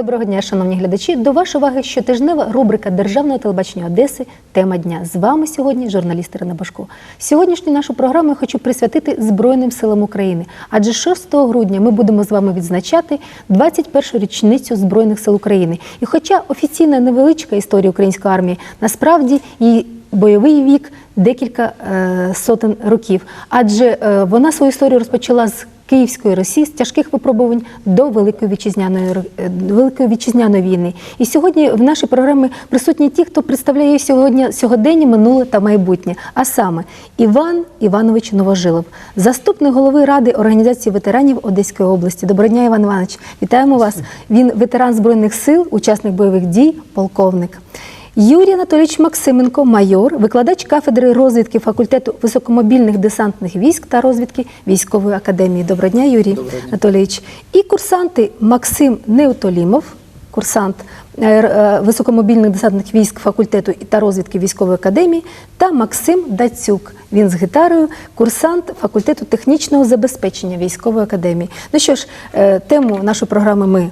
Доброго дня, шановні глядачі. До вашої уваги щотижнева рубрика Державного телебачення Одеси Тема дня. З вами сьогодні журналіст Ірина Башко. Сьогоднішню нашу програму я хочу присвятити Збройним силам України. Адже 6 грудня ми будемо з вами відзначати 21-ю річницю Збройних сил України. І хоча офіційна невеличка історія української армії, насправді її бойовий вік декілька е, сотень років, адже е, вона свою історію розпочала з Київської Росії з тяжких випробувань до Великої вітчизняної е, Великої вітчизняної війни. І сьогодні в нашій програмі присутні ті, хто представляє сьогодні сьогодення, минуле та майбутнє. А саме Іван Іванович Новожилов, заступник голови ради організації ветеранів Одеської області. Доброго дня, Іван Іванович. Вітаємо вас. Він ветеран збройних сил, учасник бойових дій, полковник. Юрій Анатолійович Максименко, майор, викладач кафедри розвідки факультету високомобільних десантних військ та розвідки військової академії. Доброго дня, Юрій Анатолійович. І курсанти Максим Неутолімов, курсант е, е, високомобільних десантних військ факультету та розвідки військової академії, та Максим Дацюк. Він з гітарою, курсант факультету технічного забезпечення військової академії. Ну що ж, е, тему нашої програми ми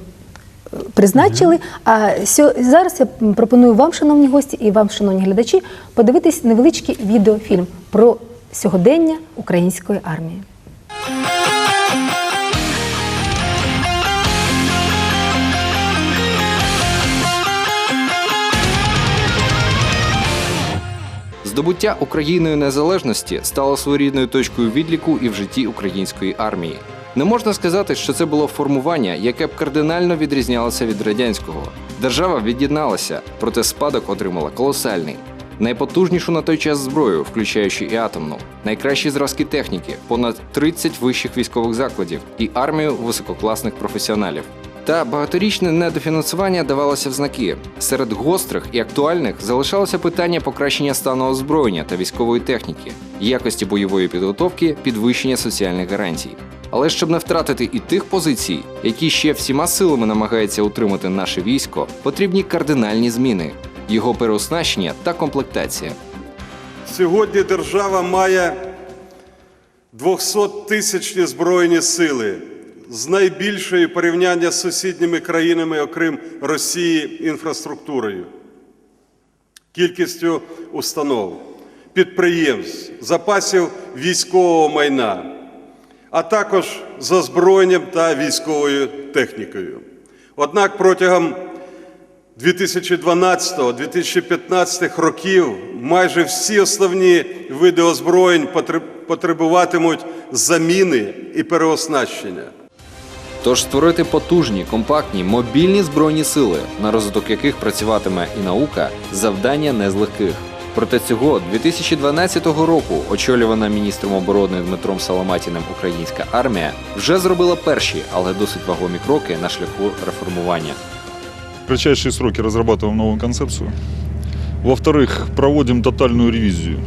призначили. А сьо- зараз я пропоную вам, шановні гості, і вам, шановні глядачі, подивитись невеличкий відеофільм про сьогодення української армії. Здобуття Україною незалежності стало своєрідною точкою відліку і в житті української армії. Не можна сказати, що це було формування, яке б кардинально відрізнялося від радянського. Держава від'єдналася, проте спадок отримала колосальний. Найпотужнішу на той час зброю, включаючи і атомну, найкращі зразки техніки, понад 30 вищих військових закладів і армію висококласних професіоналів. Та багаторічне недофінансування давалося в знаки. Серед гострих і актуальних залишалося питання покращення стану озброєння та військової техніки, якості бойової підготовки, підвищення соціальних гарантій. Але щоб не втратити і тих позицій, які ще всіма силами намагається утримати наше військо, потрібні кардинальні зміни, його переоснащення та комплектація. Сьогодні держава має 200-тисячні збройні сили з найбільшою порівняння з сусідніми країнами, окрім Росії, інфраструктурою, кількістю установ, підприємств, запасів військового майна, а також з озброєнням та військовою технікою. Однак протягом 2012-2015 років майже всі основні види озброєнь потребуватимуть заміни і переоснащення. Тож створити потужні, компактні, мобільні збройні сили, на розвиток яких працюватиме і наука, завдання не з легких. Проте цього 2012 року, очолювана міністром оборони Дмитром Соломатіним українська армія, вже зробила перші, але досить вагомі кроки на шляху реформування. В кратчайшие сроки разрабатываем новую концепцию. Во-вторых, проводим тотальную ревизию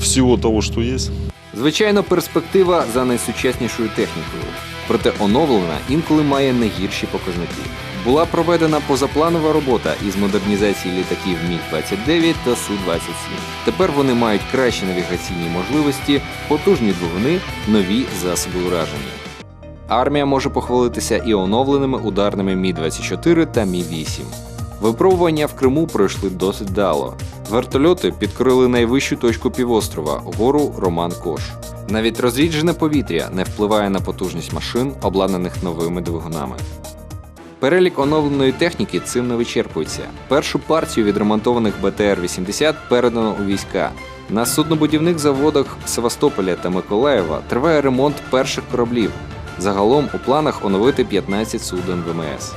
всего того, что есть. Звичайно, перспектива за найсучаснішою технікою, проте оновлена інколи має не гірші показники. Була проведена позапланова робота із модернізації літаків Міг-29 та Су-27. Тепер вони мають кращі навігаційні можливості, потужні двигуни, нові засоби ураження. Армія може похвалитися і оновленими ударними Мі-24 та Мі-8. Випробування в Криму пройшли досить вдало. Вертольоти підкорили найвищу точку півострова гору Роман Кош. Навіть розріджене повітря не впливає на потужність машин, обладнаних новими двигунами. Перелік оновленої техніки цим не вичерпується. Першу партію відремонтованих БТР-80 передано у війська. На суднобудівних заводах Севастополя та Миколаєва триває ремонт перших кораблів. Загалом у планах оновити 15 суден ВМС.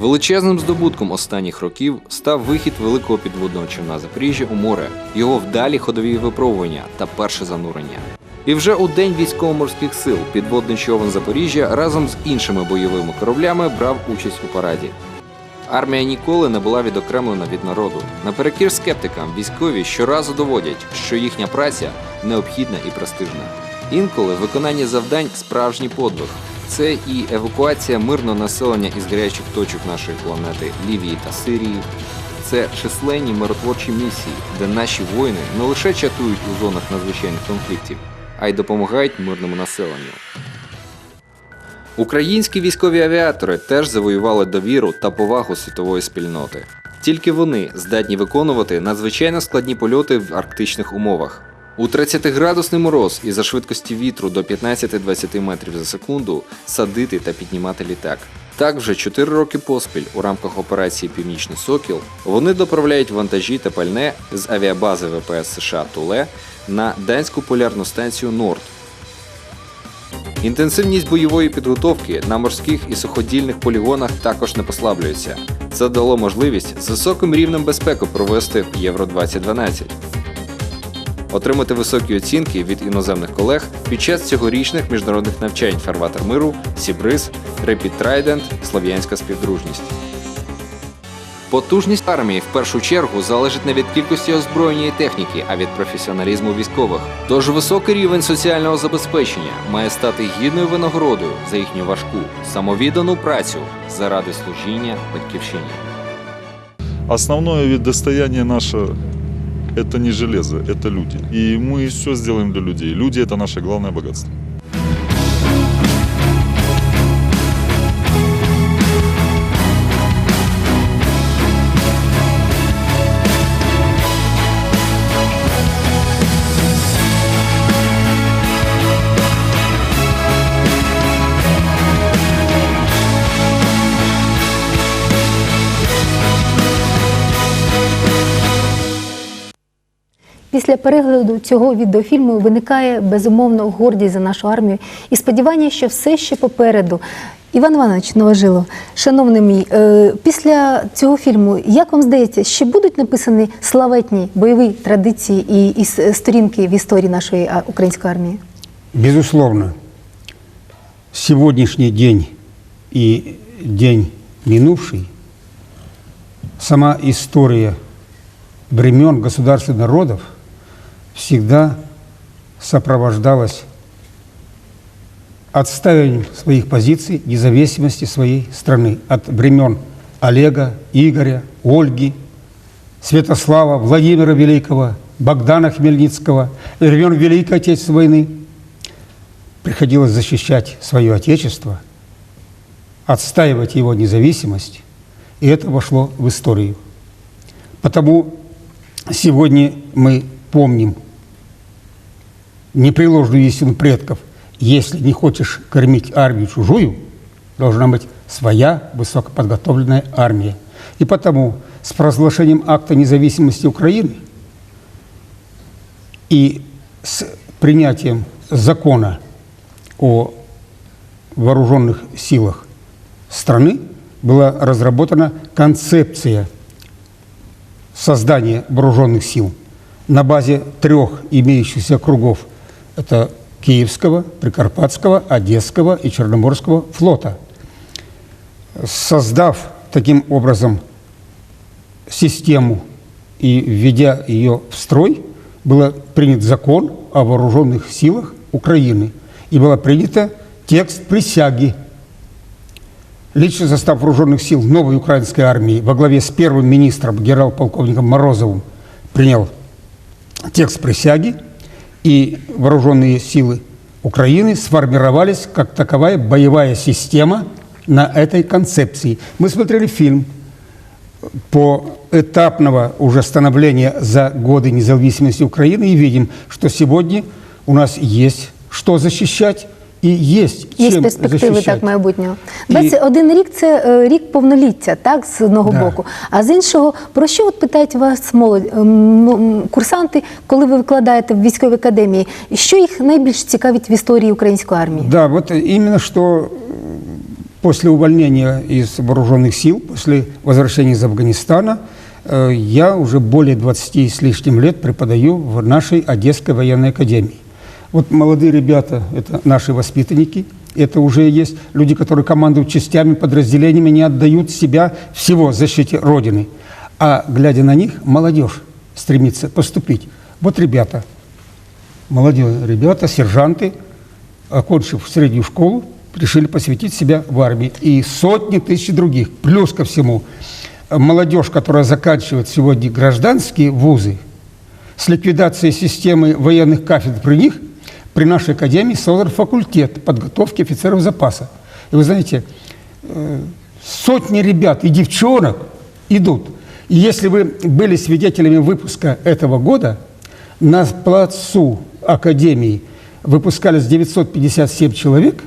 Величезним здобутком останніх років став вихід великого підводного човна Запоріжжя у море, його вдалі ходові випробування та перше занурення. І вже у день військово-морських сил підводний човен Запоріжжя разом з іншими бойовими кораблями брав участь у параді. Армія ніколи не була відокремлена від народу. Наперекір скептикам, військові щоразу доводять, що їхня праця необхідна і престижна. Інколи виконання завдань справжній подвиг. Це і евакуація мирного населення із гарячих точок нашої планети Лівії та Сирії. Це численні миротворчі місії, де наші воїни не лише чатують у зонах надзвичайних конфліктів, а й допомагають мирному населенню. Українські військові авіатори теж завоювали довіру та повагу світової спільноти. Тільки вони здатні виконувати надзвичайно складні польоти в арктичних умовах. У 30-градусний мороз і за швидкості вітру до 15-20 метрів за секунду садити та піднімати літак. Так, вже 4 роки поспіль у рамках операції Північний Сокіл вони доправляють вантажі та пальне з авіабази ВПС США Туле на данську полярну станцію Норд. Інтенсивність бойової підготовки на морських і суходільних полігонах також не послаблюється. Це дало можливість з високим рівнем безпеки провести Євро 2012 отримати високі оцінки від іноземних колег під час цьогорічних міжнародних навчань Фарватер миру, Сібриз, Репід Трайдент, Слов'янська співдружність. Потужність армії в першу чергу залежить не від кількості озброєння і техніки, а від професіоналізму військових. Тож високий рівень соціального забезпечення має стати гідною винагородою за їхню важку, самовіддану працю заради служіння батьківщині. Основное ведь достояние наше – это не железо, это люди. И мы все сделаем для людей. Люди – это наше главное богатство. Після перегляду цього відеофільму виникає безумовно гордість за нашу армію і сподівання, що все ще попереду. Іван Іванович Новожилов, шановний мій, е, після цього фільму, як вам здається, ще будуть написані славетні бойові традиції і, і сторінки в історії нашої української армії? Безусловно, сегодняшний день и день минувший, сама история времен государств и народов всегда сопровождалась отстаиванием своих позиций, независимости своей страны от времен Олега, Игоря, Ольги, Святослава, Владимира Великого, Богдана Хмельницкого, времен Великой Отечественной войны – приходилось защищать свое Отечество, отстаивать его независимость, и это вошло в историю. Потому сегодня мы помним непреложную истину предков. Если не хочешь кормить армию чужую, должна быть своя высокоподготовленная армия. И потому с провозглашением акта независимости Украины и с принятием закона о вооруженных силах страны была разработана концепция создания вооруженных сил на базе трех имеющихся кругов. Это Киевского, Прикарпатского, Одесского и Черноморского флота. Создав таким образом систему и введя ее в строй, был принят закон о вооруженных силах Украины и была принята текст присяги. Личный состав вооруженных сил новой украинской армии во главе с первым министром генерал-полковником Морозовым принял текст присяги, и вооруженные силы Украины сформировались как таковая боевая система на этой концепции. Мы смотрели фильм по этапного уже становления за годы независимости Украины и видим, что сегодня у нас есть что защищать и есть Є чем перспективи защищать. так майбутнього. І- 21 рік це е, рік повноліття, так, з одного Да. боку. А з іншого, про що от питають вас молодь, ем, м, курсанти, коли ви викладаєте в військовій академії? Що їх найбільш цікавить в історії української армії? Да, вот именно что э, после увольнения из вооруженных сил, после возвращения из Афганистана, э, я уже более 20 с лишним лет преподаю в нашей Одесской военной академии. Вот молодые ребята, это наши воспитанники, это уже есть люди, которые командуют частями, подразделениями, не отдают себя всего защите Родины. А глядя на них, молодежь стремится поступить. Вот ребята, молодые ребята, сержанты, окончив среднюю школу, решили посвятить себя в армии. И сотни тысяч других. Плюс ко всему, молодежь, которая заканчивает сегодня гражданские вузы, с ликвидацией системы военных кафедр при них, при нашей академии создан факультет подготовки офицеров запаса. И вы знаете, э, сотни ребят и девчонок идут. И если вы были свидетелями выпуска этого года, на плацу Академии выпускались 957 человек,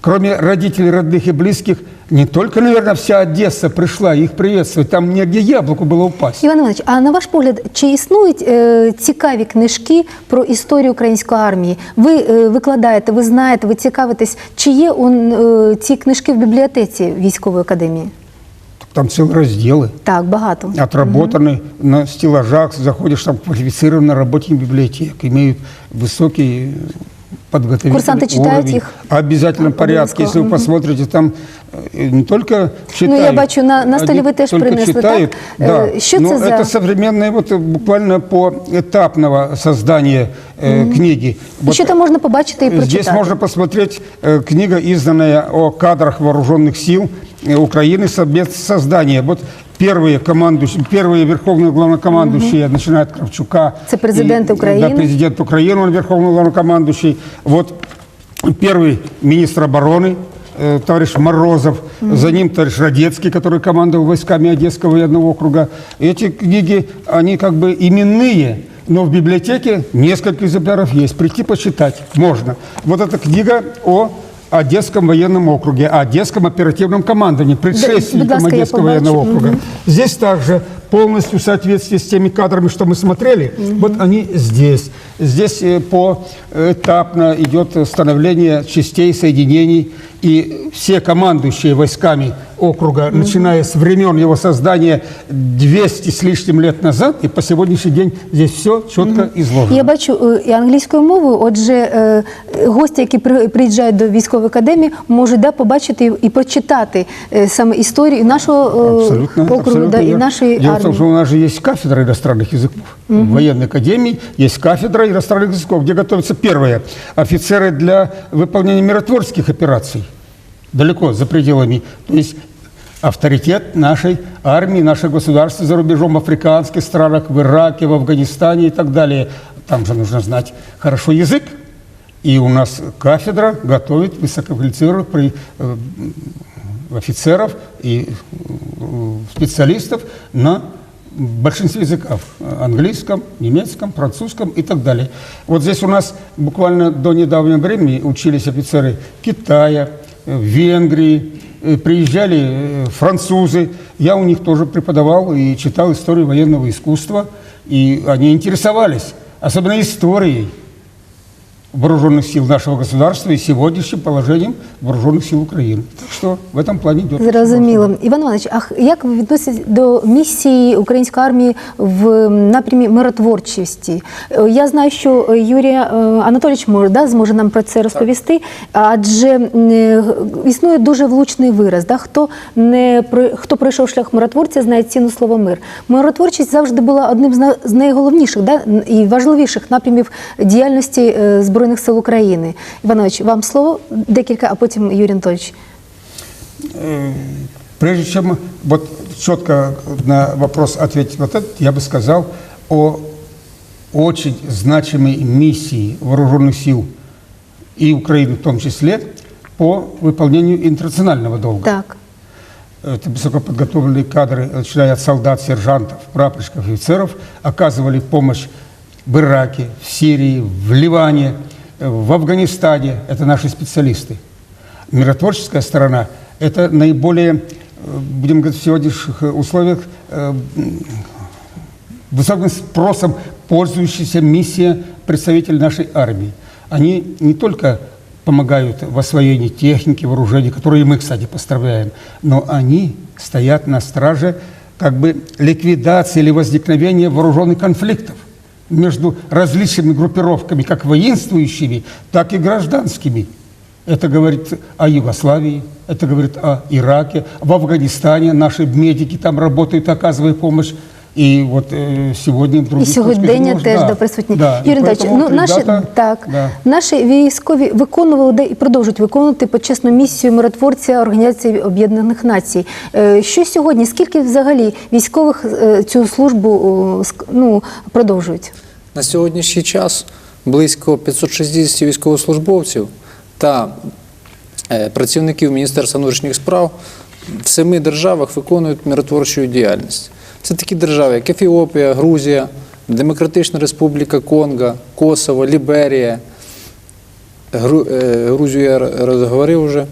кроме родителей, родных и близких, не только, наверное, вся Одесса пришла их приветствовать, там негде яблоку было упасть. Іван Іванович, а на ваш погляд, чи існують е, цікаві книжки про історію української армії? Ви е, викладаєте, ви знаєте, ви цікавитесь, чи є он, е, ці книжки в бібліотеці військової академії? Там целые разделы. Так, багато. отработаны на стеллажах, заходишь там квалифицированные работники библиотек, имеют высокий подготовительный Курсанты читают уровень. их? Обязательном А, порядке. Если вы обовязково. посмотрите, там э, не только читают. Ну, я бачу, на- на столі они ви теж только принесли, читают, так? Да. Э, що Но це за- это современное, вот э, буквально поэтапного создания э, книги. І Вот що там можна побачити і прочитати? Здесь можно посмотреть э, книга, изданная о кадрах вооруженных сил э, Украины, совместное создание. Вот первые командующие, первые верховные главнокомандующие, начиная от Кравчука. Это президент и- Украины. Да, президент Украины, он верховный главнокомандующий. Вот первый министр обороны, э, товарищ Морозов, за ним товарищ Радецкий, который командовал войсками Одесского военного округа. Эти книги, они как бы именные, но в библиотеке несколько экземпляров есть. Прийти почитать можно. Вот эта книга о Одесском военном округе, Одесском оперативном командовании, предшественником да, ласка, Одесского военного округа. округа. Здесь также полностью в соответствии с теми кадрами, что мы смотрели, вот они здесь. Здесь э, поэтапно идет становление частей, соединений, и все командующие войсками округа, начиная с времен его создания 200 с лишним лет назад, и по сегодняшний день здесь все четко изложено. Я бачу е, і англійською мовою. Отже, е, гості, які при- приїжджають до військової академії, можуть да, побачити і- і прочитати е, саме історію нашого е, Абсолютно, округу абсолютно да, і верно. нашої Дело в том, что у нас же есть кафедра иностранных языков. В военной академии есть кафедра иностранных языков, где готовятся первые офицеры для выполнения миротворческих операций. Далеко, за пределами. То есть авторитет нашей армии, нашего государства за рубежом, в африканских странах, в Ираке, в Афганистане и так далее. Там же нужно знать хорошо язык. И у нас кафедра готовит высококвалифицированных офицеров и э, специалистов на большинстве языков. Английском, немецком, французском и так далее. Вот здесь у нас буквально до недавнего времени учились офицеры Китая, э, Венгрии, э, приезжали э, французы. Я у них тоже преподавал и читал историю военного искусства. И они интересовались, особенно историей вооруженных сил нашего государства и сегодняшним положением вооруженных сил Украины. Так что в этом плане идет. Зрозуміло. Іван Іванович, а х- як ви відноситесь до місії української армії в напрямі миротворчості? Е, Я знаю, що е, Юрій е, Анатолійович може, да, зможе нам про це розповісти, адже м, е, існує дуже влучний вираз. Да? Хто, не, при- хто пройшов шлях миротворця, знає ціну слова мир. Миротворчість завжди була одним з, на- з найголовніших да, н- і важливіших напрямів діяльності е, Збройних сил України. Іванович, вам слово декілька, а потім Юрій Анатолійович. Прежде чем вот четко на вопрос ответить вот этот, я бы сказал о очень значимой миссии вооруженных сил и Украины в том числе по выполнению интернационального долга. Так. Это высокоподготовленные кадры, начиная от солдат, сержантов, прапорщиков, офицеров, оказывали помощь в Ираке, в Сирии, в Ливане, э, в Афганистане. Это наши специалисты. Миротворческая сторона – это наиболее, э, будем говорить, в сегодняшних э, условиях э, высоким спросом пользующаяся миссия представителей нашей армии. Они не только помогают в освоении техники, вооружений, которые мы, кстати, поставляем, но они стоят на страже как бы ликвидации или возникновения вооруженных конфликтов между различными группировками, как воинствующими, так и гражданскими. Это говорит о Югославии, это говорит о Ираке, в Афганистане наши медики там работают, оказывая помощь. И вот э, сегодня в І сьогодення теж да, присутні. Да, Юрій поэтому ну наші ребята- так да. наші військові виконували де і продовжують виконувати почесну місію миротворця Організації Об'єднаних Націй. Е, Що сьогодні? Скільки взагалі військових е, цю службу о, ск- ну продовжують? На сьогоднішній час близько 560 військовослужбовців та е, працівників Міністерства внутрішніх справ в семи державах виконують миротворчу діяльність. Це такі держави, як Ефіопія, Грузія, Демократична Республіка Конго, Косово, Ліберія. Гру- е, Грузію я розговорив вже.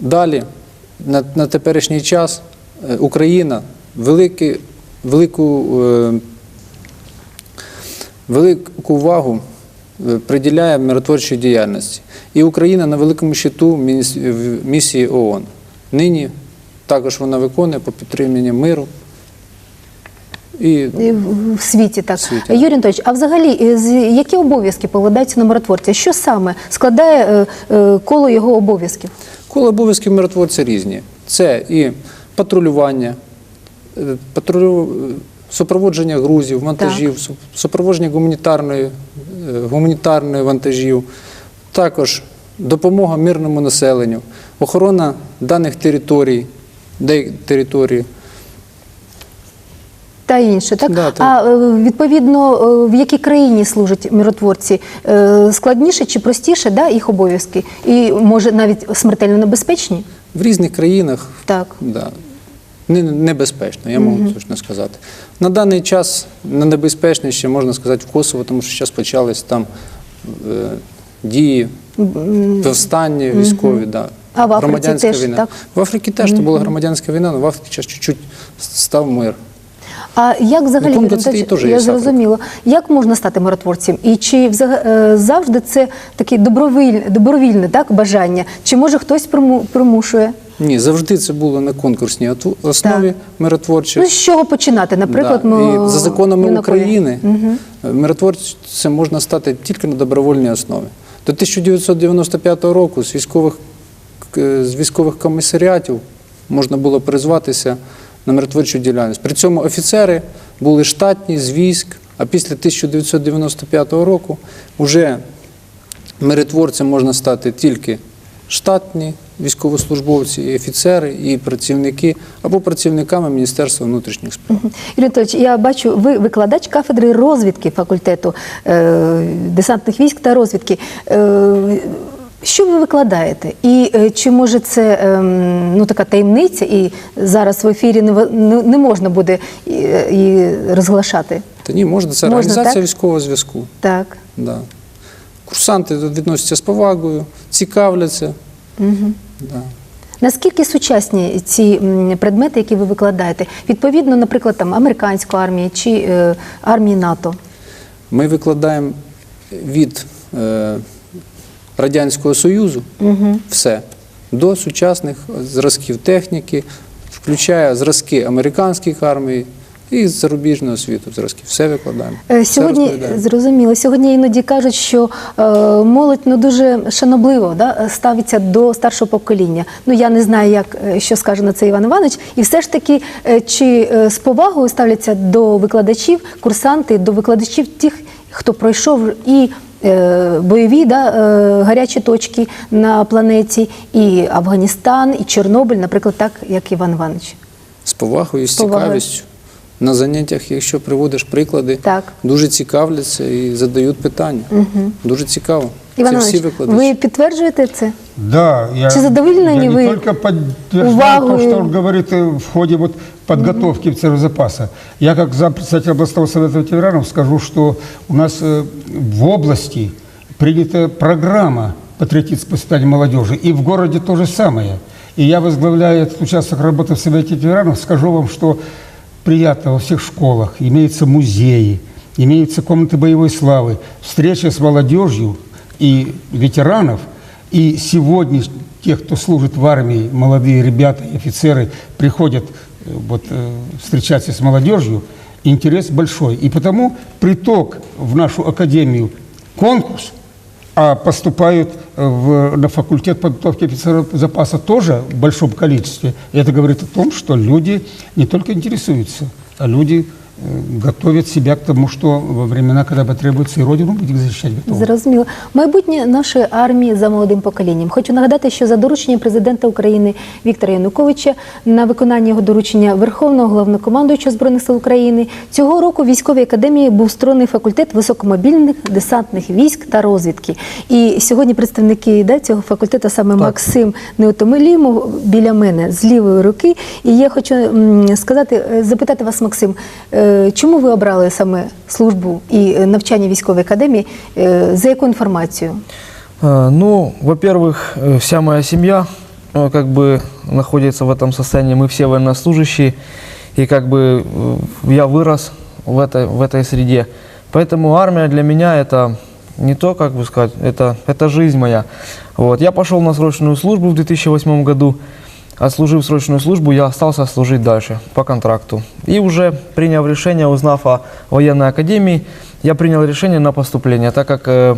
Далі, на, на теперішній час, е, Україна великі, велику, е, велику увагу е, приділяє миротворчій діяльності. І Україна на великому щиту місії ООН. Нині також вона виконує по підтриманню миру. І І в- світі так. В світі. Юрій Анатольович, а взагалі, е, які обов'язки покладаються на миротворця? Що саме складає е, е, коло його обов'язків? Коло обов'язків миротворця різні. Це і патрулювання, патрулю... супроводження грузів, вантажів, су- супроводження гуманітарної, гуманітарної вантажів, також допомога мирному населенню, охорона даних територій, де території. Та інше, так? Да, так. А е, відповідно, е, в якій країні служать миротворці? Е, Складніше чи простіше да, їх обов'язки? І може навіть смертельно небезпечні? В різних країнах Так. Да. Небезпечно, я можу точно сказати. На даний час небезпечніше, можна сказати, в Косово, тому що зараз почались там е, дії, повстання військові. Да. А в Африці Громадянська теж, війна. так? В Африці теж то була громадянська війна, але в Африці зараз чуть-чуть став мир. А як взагалі Ну, Конго теж я зрозуміла, як можна стати миротворцем? І чи е, завжди це таке добровільне, добровільне так, бажання? Чи може хтось приму- примушує? Ні, завжди це було на конкурсній основі Так. миротворчих. Ну, з чого починати? Наприклад, Да. ми, і за законами ми на колі. України миротворцем можна стати тільки на добровольній основі. До 1995 року з військових, з військових комісаріатів можна було призватися на миротворчу діяльність. При цьому офіцери були штатні з військ, а після 1995 року вже миротворцем можна стати тільки штатні військовослужбовці, і офіцери, і працівники або працівниками Міністерства внутрішніх справ. Анатолійович, я бачу, ви викладач кафедри розвідки факультету е, десантних військ та розвідки. Е, що ви викладаєте? І е, чи може це ем, ну, така таємниця, і зараз в ефірі не, не, можна буде і, і розглашати? Та ні, можна, це Можна, організація так? військового зв'язку. Так. Да. Курсанти відносяться з повагою, цікавляться. Да. Naскільки сучасні ці предмети, які ви викладаєте? Відповідно, наприклад, там американської армії чи е, армії НАТО? Ми викладаємо від е, Радянського Союзу все до сучасних зразків техніки, включає зразки американських армій і з зарубіжного світу зразки. Все викладаємо. Е, все Сьогодні зрозуміло. Сьогодні іноді кажуть, що е, молодь ну дуже шанобливо да, ставиться до старшого покоління. Ну я не знаю, як е, що скаже на це Іван Іванович. І все ж таки, е, чи е, з повагою ставляться до викладачів, курсанти, до викладачів тих, хто пройшов і. Е, Бойові да, е, гарячі точки на планеті, і Афганістан, і Чорнобиль, наприклад, так як Іван Іванович. з повагою, з цікавістю. На заняттях, якщо приводиш приклади, Так. дуже цікавляться і задають питання. Дуже цікаво. Іван Це всі Іванович, викладачі. ви підтверджуєте це? Да, я, Чи задовольнені я вы не только подтверждаю увагою? то, что он говорит э, в ходе вот подготовки в запаса. Я как зампредседатель областного совета ветеранов скажу, что у нас э, в области принята программа патриотического воспитания молодежи, и в городе то же самое. И я возглавляю этот участок работы в совете ветеранов, скажу вам, что приятно во всех школах, имеются музеи, имеются комнаты боевой славы, встреча с молодежью и ветеранов, и сегодня те, кто служит в армии, молодые ребята и офицеры, приходят э, вот, э, встречаться с молодежью, интерес большой. И потому приток в нашу академию конкурс, а поступают э, в, на факультет подготовки офицеров запаса тоже в большом количестве. И это говорит о том, что люди не только интересуются, а люди э, готовят себя к тому, что во времена, когда потребуется и Родину будет защищать готовы. Зрозуміло. Майбутнє нашої армії за молодим поколінням. Хочу нагадати, що за дорученням президента України Віктора Януковича на виконання його доручення Верховного головнокомандуючого збройних сил України цього року в військовій академії був створений факультет високомобільних десантних військ та розвідки. І сьогодні представники да, цього факультету саме Максим Неотомилімов біля мене з лівої руки. І я хочу сказати, е, запитати вас, Максим, е, чому ви обрали саме службу і е, навчання військової академії? Е, За яку інформацію? А, Ну, во-первых, э, вся моя семья э, как бы находится в этом состоянии. Мы все военнослужащие, и как бы э, я вырос в этой, в этой среде. Поэтому армия для меня это не то, как бы сказать, это, это жизнь моя. Вот. Я пошел на срочную службу в 2008 году. Отслужив срочную службу, я остался служить дальше по контракту. И уже приняв решение, узнав о военной академии, я принял решение на поступление, так как э,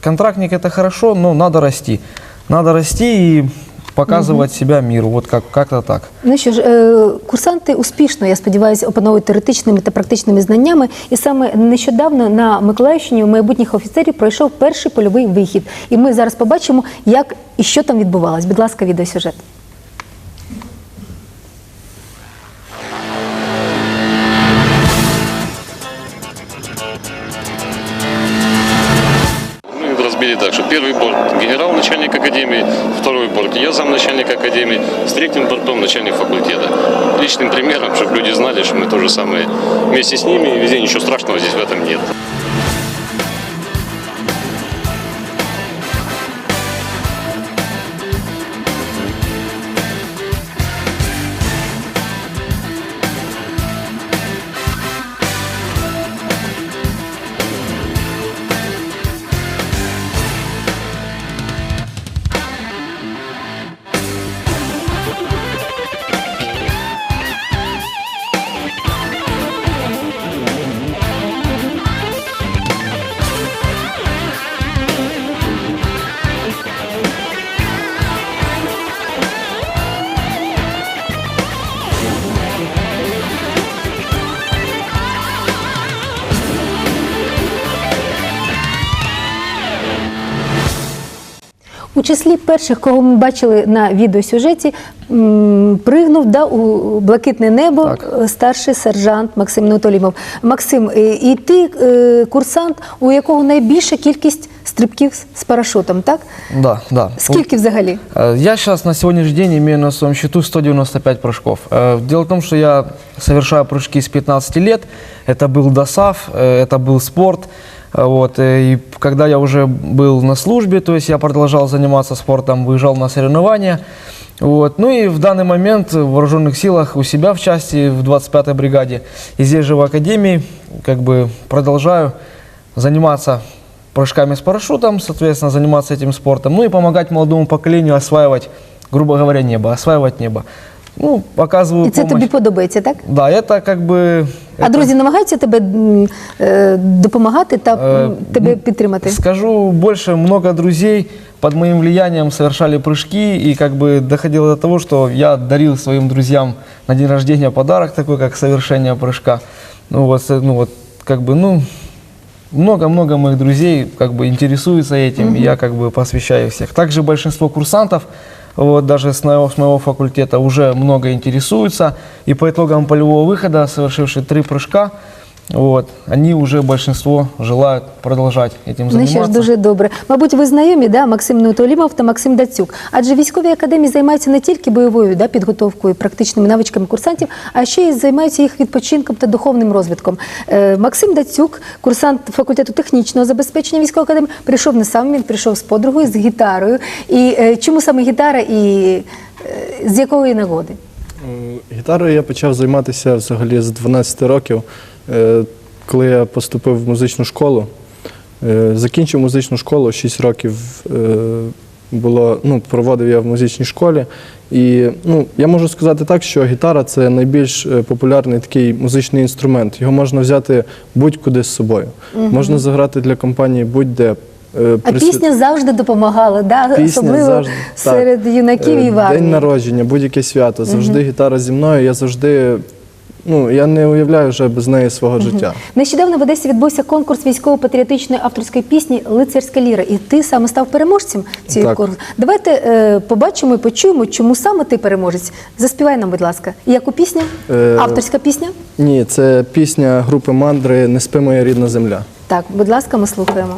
контрактник это хорошо, но надо расти. Надо расти и показывать себя миру, вот как, как-то так. Ну що ж, е, курсанти успішно, я сподіваюся, опановують теоретичними та практичними знаннями. І саме нещодавно на Миколаївщині у майбутніх офіцерів пройшов перший польовий вихід. І ми зараз побачимо, як і що там відбувалось. Будь ласка, відеосюжет. Первый борт генерал, начальник академии, второй борт я зам начальника академии, с третьим бортом начальник факультета. Личным примером, чтобы люди знали, что мы то же самое вместе с ними, и везде ничего страшного здесь в этом нет. числі перших, кого ми бачили на відеосюжеті, м, пригнув да, у блакитне небо Так. е, старший сержант Максим Нотолімов. Максим, е, і ти е, курсант, у якого найбільша кількість стрибків з- з парашутом, так? Да, да. Скільки взагалі? Э, Я сейчас на сегодняшний день имею на своем счету 195 прыжков. Э, Дело в том, что я совершаю прыжки с 15 лет. Это был ДОСАВ, э, это был спорт. Э, Вот, э, и когда я уже был на службе, то есть я продолжал заниматься спортом, выезжал на соревнования. Вот. Ну и в данный момент в вооруженных силах у себя в части, в 25-й бригаде, и здесь же в академии, как бы продолжаю заниматься прыжками с парашютом, соответственно, заниматься этим спортом, ну и помогать молодому поколению осваивать, грубо говоря, небо, осваивать небо. Ну, показываю І це помощь. тобі подобається, так? Да, это как бы... А это- друзі намагаються тебе м, е, допомагати та м, Э, тебе ну, підтримати? Скажу больше, много друзей под моим влиянием совершали прыжки, и как бы доходило до того, что я дарил своим друзьям на день рождения подарок такой, как совершение прыжка. Ну вот, э, ну вот, как бы, ну, много-много моих друзей как бы интересуются этим, и я как бы посвящаю всех. Также большинство курсантов, вот даже с моего, факультета уже много интересуются, и по итогам полевого выхода, совершившие три прыжка, вот, они уже большинство желают продолжать этим Ну що ж, дуже добре. Мабуть, ви знайомі, да, Максим Неутолімов та Максим Дацюк. Адже військові академії займаються не тільки бойовою да, підготовкою, практичними навичками курсантів, а ще й займаються їх відпочинком та духовним розвитком. Е, Максим Дацюк, курсант факультету технічного забезпечення військової академії, прийшов не сам, він прийшов з подругою, з гітарою. І е, чому саме гітара і е, з якої нагоди? Е, Гітарою я почав займатися взагалі з 12 років, коли я поступив в музичну школу. Е, Закінчив музичну школу, 6 років е, було, ну, проводив я в музичній школі. І ну, я можу сказати так, що гітара це найбільш е, популярний такий музичний інструмент. Його можна взяти будь-куди з собою. Можна заграти для компанії будь-де. Е, А присвя- пісня завжди допомагала, да? Пісня особливо завжди, так. серед юнаків і Е, в армії. День народження, будь-яке свято. Завжди гітара зі мною. Я завжди Ну, я не уявляю вже без неї свого життя. Нещодавно в Одесі відбувся конкурс військово-патріотичної авторської пісні Лицарська ліра. І ти саме став переможцем цієї Так. конкурсу. Давайте е, побачимо і почуємо, чому саме ти переможець. Заспівай нам, будь ласка. І Яку пісня? Е, Авторська пісня? Ні, це пісня групи Мандри Не спи моя рідна земля. Так, будь ласка, ми слухаємо.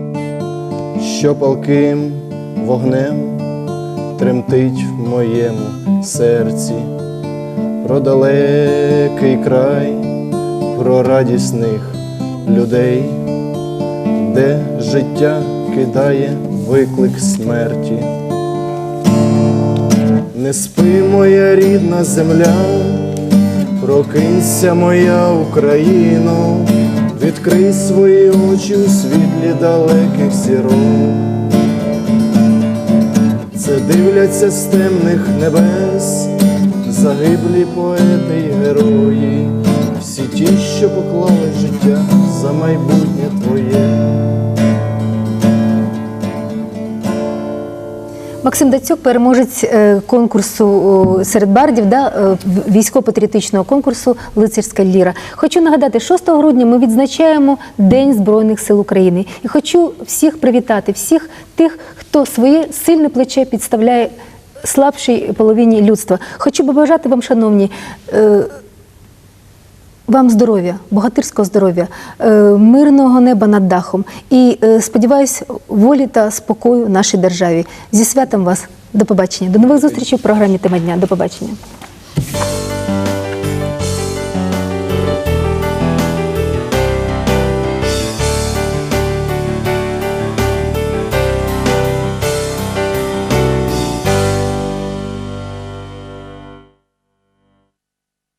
що палким вогнем тремтить в моєму серці, про далекий край, про радісних людей, де життя кидає виклик смерті. Не спи, моя рідна земля, прокинься, моя Україно, відкрий свої очі у світлі далеких зірок. Це дивляться з темних небес, загиблі поети й герої, всі ті, що поклали життя за майбутнє твоє. Максим Дацюк, переможець е, конкурсу серед бардів, да, е, військово-патріотичного конкурсу Лицарська ліра. Хочу нагадати, 6 грудня ми відзначаємо День Збройних сил України. І хочу всіх привітати, всіх тих, хто своє сильне плече підставляє слабшій половині людства. Хочу побажати вам, шановні. Вам здоров'я, богатирського здоров'я, е, мирного неба над дахом і е, сподіваюсь, волі та спокою нашій державі. Зі святом вас до побачення. До нових зустрічей в програмі Тема дня. До побачення.